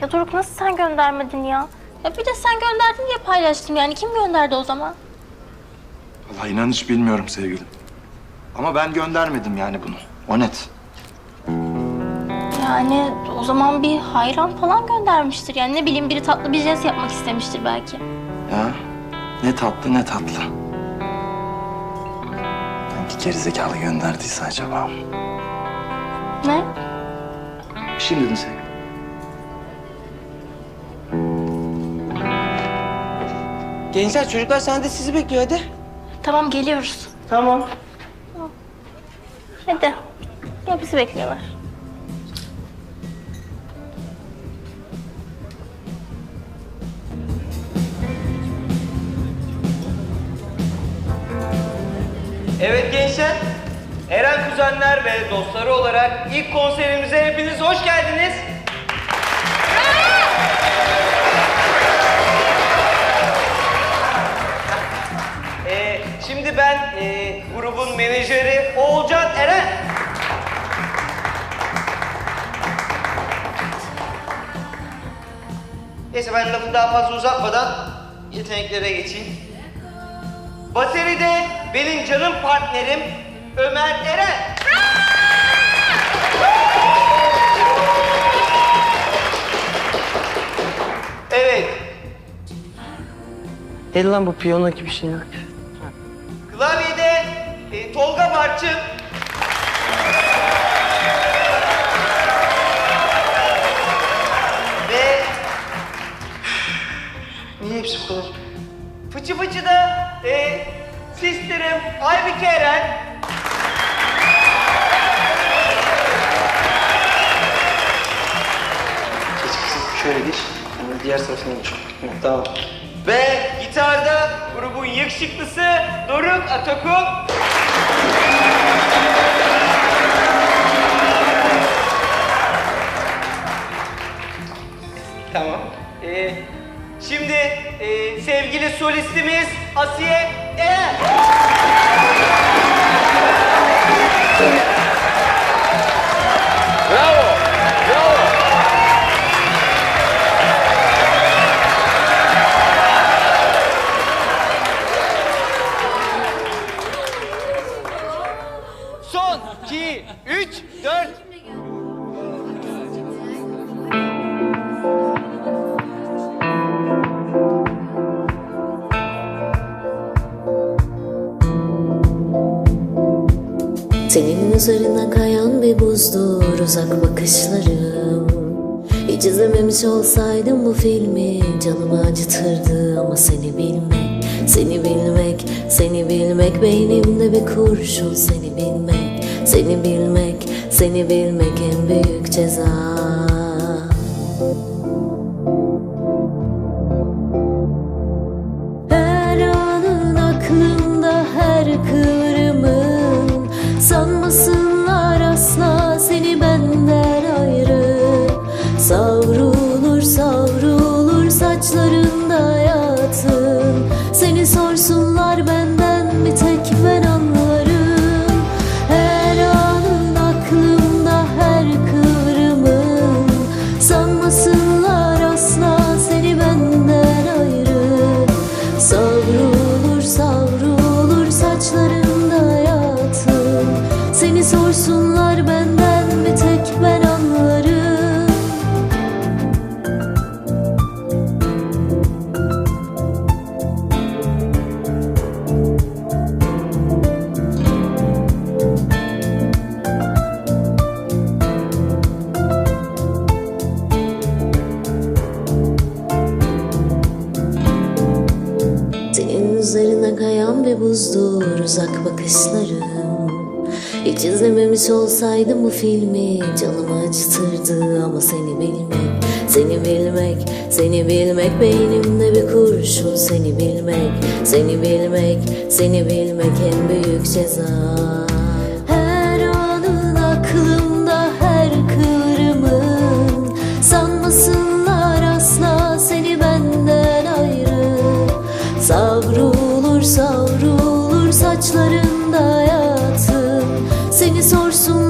Ya Doruk nasıl sen göndermedin ya? Ya bir de sen gönderdin diye paylaştım yani. Kim gönderdi o zaman? Vallahi inan hiç bilmiyorum sevgilim. Ama ben göndermedim yani bunu. O net. Yani o zaman bir hayran falan göndermiştir. Yani ne bileyim biri tatlı bir jest yapmak istemiştir belki. Ya ne tatlı ne tatlı. Hangi gerizekalı gönderdiyse acaba? Ne? Bir şey mi dedin sevgilim? Gençler çocuklar sahnede sizi bekliyor hadi. Tamam geliyoruz. Tamam. Hadi. Ya bizi bekliyorlar. Evet gençler, Eren kuzenler ve dostları olarak ilk konserimize hepiniz hoş geldiniz. Neyse ben lafı daha fazla uzatmadan yeteneklere geçeyim. Bateride benim canım partnerim Ömer Eren. Evet, Deli lan bu piyano gibi şey. klavyede e, Tolga Barçın. Hepsi bu kadar? fıçı fıçı da e, sisterim Aybike Eren. Kızım şöyle geç. Ama diğer sırasına geç. Tamam. Ve gitarda grubun yakışıklısı Doruk Atakul. Tamam. Ee, şimdi e, sevgili solistimiz Asiye Eren. Son 2, 3, 4. Senin üzerinden kayan bir buzdur uzak bakışlarım. Hiç izlememiş olsaydım bu filmi canımı acıtırdı ama seni bilmek Seni bilmek, seni bilmek beynimde bir kurşun seni bilmek Seni bilmek, seni bilmek en büyük ceza Seni sorsunlar benden bir tek ben anlarım. Senin üzerine kayan bir buzdur uzak bakışlarım Hiç izlememiş olsaydım bu filmi canımı acıtırdı. Ama seni bilmek Seni bilmek, seni bilmek beynimde bir kurşun. Seni bilmek Seni bilmek, seni bilmek en büyük ceza Seni